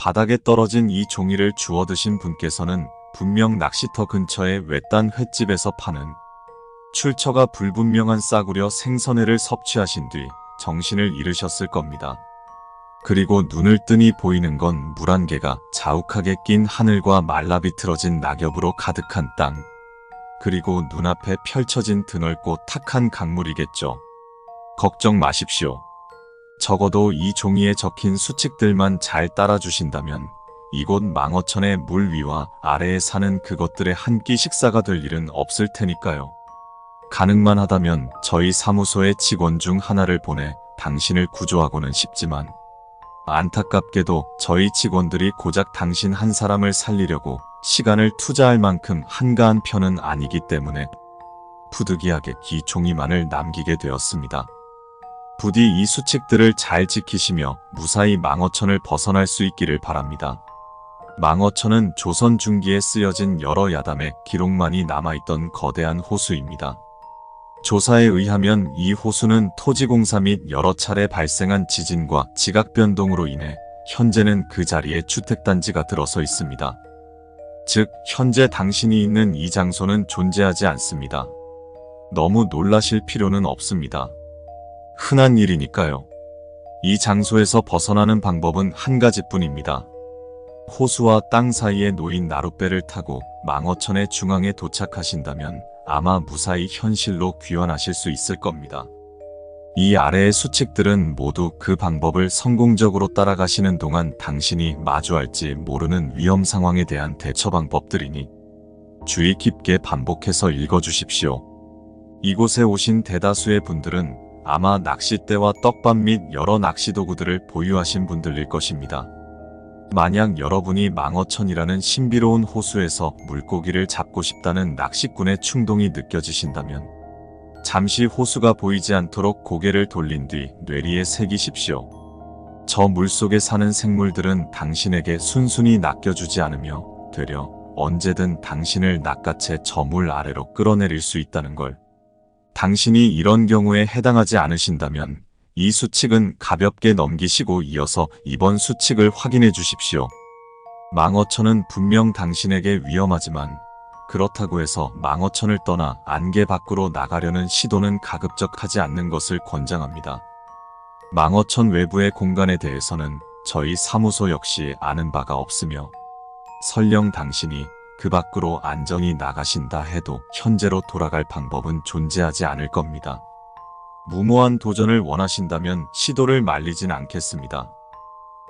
바닥에 떨어진 이 종이를 주워 드신 분께서는 분명 낚시터 근처의 외딴 횟집에서 파는 출처가 불분명한 싸구려 생선회를 섭취하신 뒤 정신을 잃으셨을 겁니다. 그리고 눈을 뜨니 보이는 건 물 한 개가 자욱하게 낀 하늘과 말라 비틀어진 낙엽으로 가득한 땅. 그리고 눈앞에 펼쳐진 드넓고 탁한 강물이겠죠. 걱정 마십시오. 적어도 이 종이에 적힌 수칙들만 잘 따라주신다면 이곳 망어천의 물 위와 아래에 사는 그것들의 한 끼 식사가 될 일은 없을 테니까요. 가능만 하다면 저희 사무소의 직원 중 하나를 보내 당신을 구조하고는 싶지만 안타깝게도 저희 직원들이 고작 당신 한 사람을 살리려고 시간을 투자할 만큼 한가한 편은 아니기 때문에 부득이하게 이 종이만을 남기게 되었습니다. 부디 이 수칙들을 잘 지키시며 무사히 망어천을 벗어날 수 있기를 바랍니다. 망어천은 조선 중기에 쓰여진 여러 야담의 기록만이 남아있던 거대한 호수입니다. 조사에 의하면 이 호수는 토지공사 및 여러 차례 발생한 지진과 지각 변동으로 인해 현재는 그 자리에 주택단지가 들어서 있습니다. 즉, 현재 당신이 있는 이 장소는 존재하지 않습니다. 너무 놀라실 필요는 없습니다. 흔한 일이니까요. 이 장소에서 벗어나는 방법은 한 가지뿐입니다. 호수와 땅 사이에 놓인 나룻배를 타고 망어천의 중앙에 도착하신다면 아마 무사히 현실로 귀환하실 수 있을 겁니다. 이 아래의 수칙들은 모두 그 방법을 성공적으로 따라가시는 동안 당신이 마주할지 모르는 위험 상황에 대한 대처 방법들이니 주의 깊게 반복해서 읽어주십시오. 이곳에 오신 대다수의 분들은 아마 낚싯대와 떡밥 및 여러 낚시 도구들을 보유하신 분들일 것입니다. 만약 여러분이 망어천이라는 신비로운 호수에서 물고기를 잡고 싶다는 낚시꾼의 충동이 느껴지신다면 잠시 호수가 보이지 않도록 고개를 돌린 뒤 뇌리에 새기십시오. 저 물속에 사는 생물들은 당신에게 순순히 낚여주지 않으며 되려 언제든 당신을 낚아채 저 물 아래로 끌어내릴 수 있다는 걸. 당신이 이런 경우에 해당하지 않으신다면 이 수칙은 가볍게 넘기시고 이어서 이번 수칙을 확인해 주십시오. 망어천은 분명 당신에게 위험하지만 그렇다고 해서 망어천을 떠나 안개 밖으로 나가려는 시도는 가급적 하지 않는 것을 권장합니다. 망어천 외부의 공간에 대해서는 저희 사무소 역시 아는 바가 없으며 설령 당신이 그 밖으로 안전히 나가신다 해도 현재로 돌아갈 방법은 존재하지 않을 겁니다. 무모한 도전을 원하신다면 시도를 말리진 않겠습니다.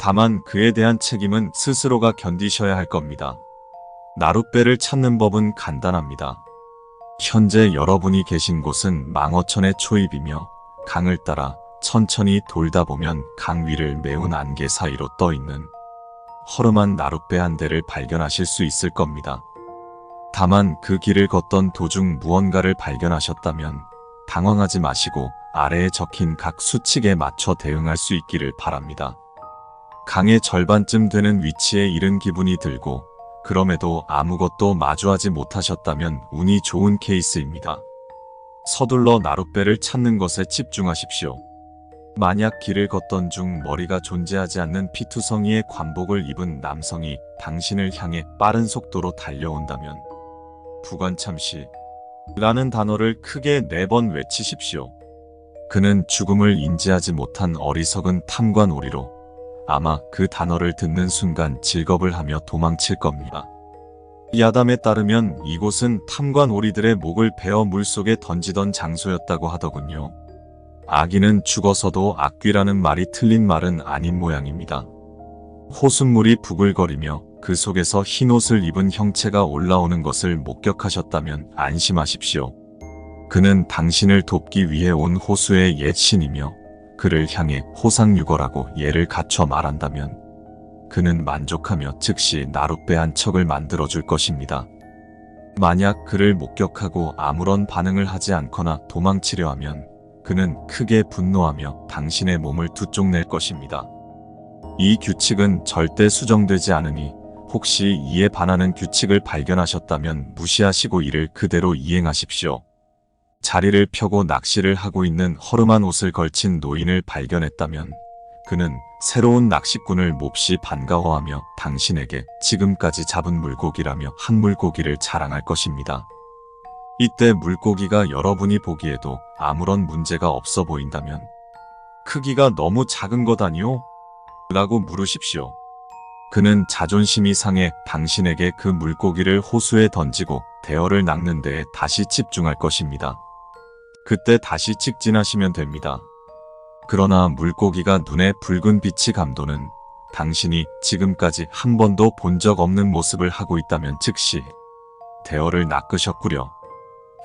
다만 그에 대한 책임은 스스로가 견디셔야 할 겁니다. 나룻배를 찾는 법은 간단합니다. 현재 여러분이 계신 곳은 망어천의 초입이며 강을 따라 천천히 돌다 보면 강 위를 메운 안개 사이로 떠 있는 허름한 나룻배 한 대를 발견하실 수 있을 겁니다. 다만 그 길을 걷던 도중 무언가를 발견하셨다면 당황하지 마시고 아래에 적힌 각 수칙에 맞춰 대응할 수 있기를 바랍니다. 강의 절반쯤 되는 위치에 이른 기분이 들고 그럼에도 아무것도 마주하지 못하셨다면 운이 좋은 케이스입니다. 서둘러 나룻배를 찾는 것에 집중하십시오. 만약 길을 걷던 중 머리가 존재하지 않는 피투성이의 관복을 입은 남성이 당신을 향해 빠른 속도로 달려온다면 부관참시 라는 단어를 크게 네 번 외치십시오. 그는 죽음을 인지하지 못한 어리석은 탐관오리로 아마 그 단어를 듣는 순간 질겁을 하며 도망칠 겁니다. 야담에 따르면 이곳은 탐관오리들의 목을 베어 물속에 던지던 장소였다고 하더군요. 아기는 죽어서도 악귀라는 말이 틀린 말은 아닌 모양입니다. 호숫물이 부글거리며 그 속에서 흰 옷을 입은 형체가 올라오는 것을 목격하셨다면 안심하십시오. 그는 당신을 돕기 위해 온 호수의 옛 신이며 그를 향해 호상유거라고 예를 갖춰 말한다면 그는 만족하며 즉시 나룻배 한 척을 만들어 줄 것입니다. 만약 그를 목격하고 아무런 반응을 하지 않거나 도망치려 하면 그는 크게 분노하며 당신의 몸을 두 쪽 낼 것입니다. 이 규칙은 절대 수정되지 않으니 혹시 이에 반하는 규칙을 발견하셨다면 무시하시고 이를 그대로 이행하십시오. 자리를 펴고 낚시를 하고 있는 허름한 옷을 걸친 노인을 발견했다면 그는 새로운 낚시꾼을 몹시 반가워하며 당신에게 지금까지 잡은 물고기라며 한 물고기를 자랑할 것입니다. 이때 물고기가 여러분이 보기에도 아무런 문제가 없어 보인다면 크기가 너무 작은 것 아니오? 라고 물으십시오. 그는 자존심이 상해 당신에게 그 물고기를 호수에 던지고 대어를 낚는 데에 다시 집중할 것입니다. 그때 다시 직진하시면 됩니다. 그러나 물고기가 눈에 붉은 빛이 감도는 당신이 지금까지 한 번도 본 적 없는 모습을 하고 있다면 즉시 대어를 낚으셨구려.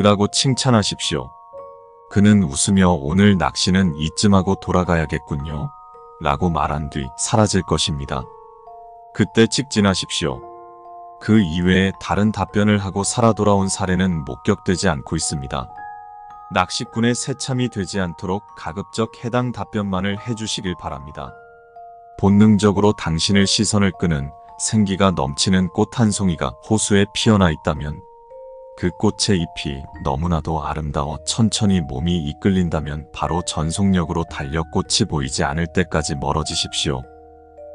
라고 칭찬하십시오. 그는 웃으며 오늘 낚시는 이쯤 하고 돌아가야겠군요. 라고 말한 뒤 사라질 것입니다. 그때 직진하십시오. 그 이외에 다른 답변을 하고 살아 돌아온 사례는 목격되지 않고 있습니다. 낚시꾼의 새참이 되지 않도록 가급적 해당 답변만을 해주시길 바랍니다. 본능적으로 당신을 시선을 끄는 생기가 넘치는 꽃 한 송이가 호수에 피어나 있다면 그 꽃의 잎이 너무나도 아름다워 천천히 몸이 이끌린다면 바로 전속력으로 달려 꽃이 보이지 않을 때까지 멀어지십시오.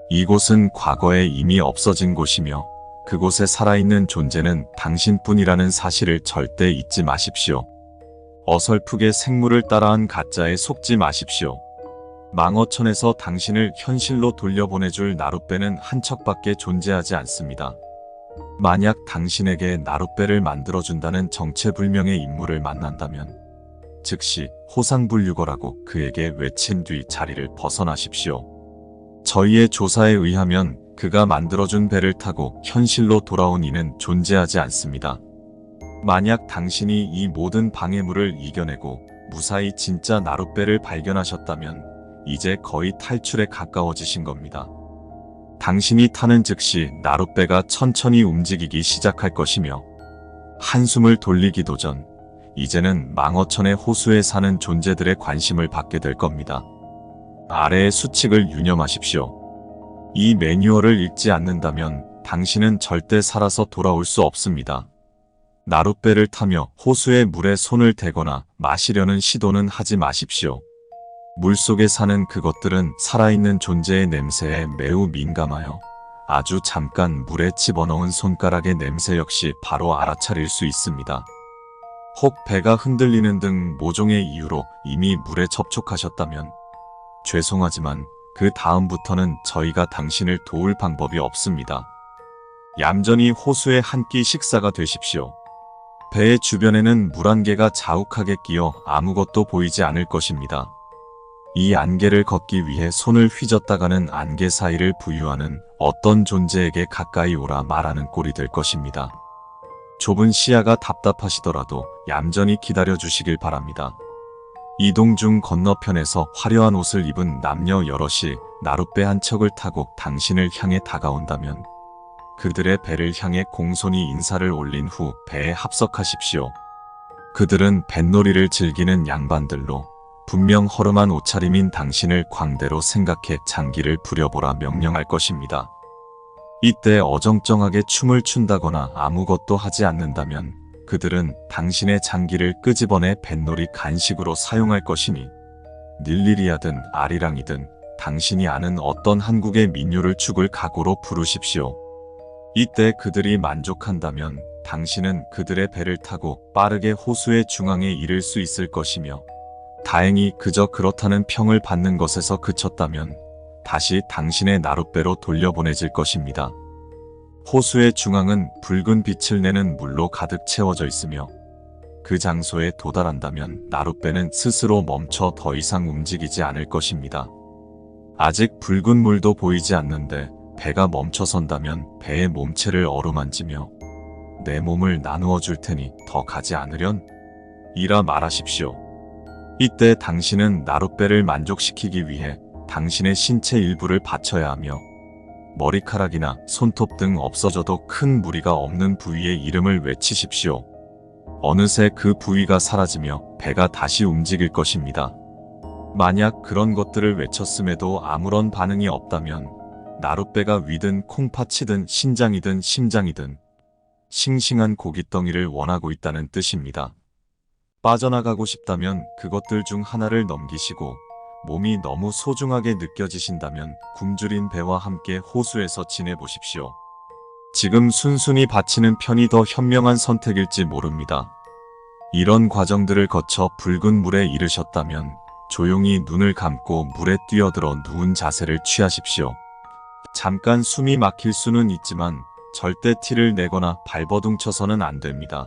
이곳은 과거에 이미 없어진 곳이며 그곳에 살아있는 존재는 당신뿐이라는 사실을 절대 잊지 마십시오. 어설프게 생물을 따라한 가짜에 속지 마십시오. 망어천에서 당신을 현실로 돌려보내줄 나룻배는 한 척밖에 존재하지 않습니다. 만약 당신에게 나룻배를 만들어준다는 정체불명의 인물을 만난다면 즉시 호상불유거라고 그에게 외친 뒤 자리를 벗어나십시오. 저희의 조사에 의하면 그가 만들어준 배를 타고 현실로 돌아온 이는 존재하지 않습니다. 만약 당신이 이 모든 방해물을 이겨내고 무사히 진짜 나룻배를 발견하셨다면 이제 거의 탈출에 가까워지신 겁니다. 당신이 타는 즉시 나룻배가 천천히 움직이기 시작할 것이며 한숨을 돌리기도 전 이제는 망어천의 호수에 사는 존재들의 관심을 받게 될 겁니다. 아래의 수칙을 유념하십시오. 이 매뉴얼을 읽지 않는다면 당신은 절대 살아서 돌아올 수 없습니다. 나룻배를 타며 호수의 물에 손을 대거나 마시려는 시도는 하지 마십시오. 물속에 사는 그것들은 살아있는 존재의 냄새에 매우 민감하여 아주 잠깐 물에 집어넣은 손가락의 냄새 역시 바로 알아차릴 수 있습니다. 혹 배가 흔들리는 등 모종의 이유로 이미 물에 접촉하셨다면 죄송하지만 그 다음부터는 저희가 당신을 도울 방법이 없습니다. 얌전히 호수의 한 끼 식사가 되십시오. 배의 주변에는 물 안개가 자욱하게 끼어 아무것도 보이지 않을 것입니다. 이 안개를 걷기 위해 손을 휘젓다가는 안개 사이를 부유하는 어떤 존재에게 가까이 오라 말하는 꼴이 될 것입니다. 좁은 시야가 답답하시더라도 얌전히 기다려 주시길 바랍니다. 이동 중 건너편에서 화려한 옷을 입은 남녀 여럿이 나룻배 한 척을 타고 당신을 향해 다가온다면 그들의 배를 향해 공손히 인사를 올린 후 배에 합석하십시오. 그들은 뱃놀이를 즐기는 양반들로 분명 허름한 옷차림인 당신을 광대로 생각해 장기를 부려보라 명령할 것입니다. 이때 어정쩡하게 춤을 춘다거나 아무것도 하지 않는다면 그들은 당신의 장기를 끄집어내 뱃놀이 간식으로 사용할 것이니 닐리리아든 아리랑이든 당신이 아는 어떤 한국의 민요를 축을 각오로 부르십시오. 이때 그들이 만족한다면 당신은 그들의 배를 타고 빠르게 호수의 중앙에 이를 수 있을 것이며 다행히 그저 그렇다는 평을 받는 것에서 그쳤다면 다시 당신의 나룻배로 돌려보내질 것입니다. 호수의 중앙은 붉은 빛을 내는 물로 가득 채워져 있으며 그 장소에 도달한다면 나룻배는 스스로 멈춰 더 이상 움직이지 않을 것입니다. 아직 붉은 물도 보이지 않는데 배가 멈춰선다면 배의 몸체를 어루만지며 내 몸을 나누어 줄 테니 더 가지 않으련? 이라 말하십시오. 이때 당신은 나룻배를 만족시키기 위해 당신의 신체 일부를 바쳐야 하며 머리카락이나 손톱 등 없어져도 큰 무리가 없는 부위의 이름을 외치십시오. 어느새 그 부위가 사라지며 배가 다시 움직일 것입니다. 만약 그런 것들을 외쳤음에도 아무런 반응이 없다면 나룻배가 위든 콩팥이든 신장이든 심장이든 싱싱한 고깃덩이를 원하고 있다는 뜻입니다. 빠져나가고 싶다면 그것들 중 하나를 넘기시고 몸이 너무 소중하게 느껴지신다면 굶주린 배와 함께 호수에서 지내보십시오. 지금 순순히 바치는 편이 더 현명한 선택일지 모릅니다. 이런 과정들을 거쳐 붉은 물에 이르셨다면 조용히 눈을 감고 물에 뛰어들어 누운 자세를 취하십시오. 잠깐 숨이 막힐 수는 있지만 절대 티를 내거나 발버둥 쳐서는 안 됩니다.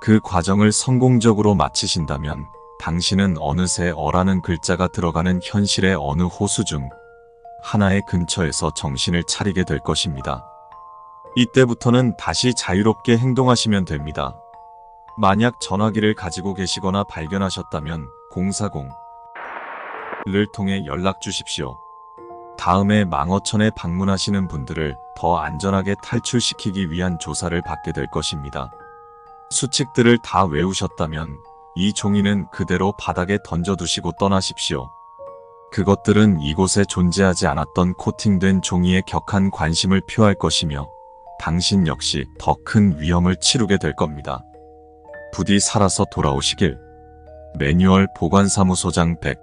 그 과정을 성공적으로 마치신다면 당신은 어느새 어라는 글자가 들어가는 현실의 어느 호수 중 하나의 근처에서 정신을 차리게 될 것입니다. 이때부터는 다시 자유롭게 행동하시면 됩니다. 만약 전화기를 가지고 계시거나 발견하셨다면 040를 통해 연락 주십시오. 다음에 망어천에 방문하시는 분들을 더 안전하게 탈출시키기 위한 조사를 받게 될 것입니다. 수칙들을 다 외우셨다면 이 종이는 그대로 바닥에 던져두시고 떠나십시오. 그것들은 이곳에 존재하지 않았던 코팅된 종이에 격한 관심을 표할 것이며 당신 역시 더 큰 위험을 치르게 될 겁니다. 부디 살아서 돌아오시길. 매뉴얼 보관사무소장 100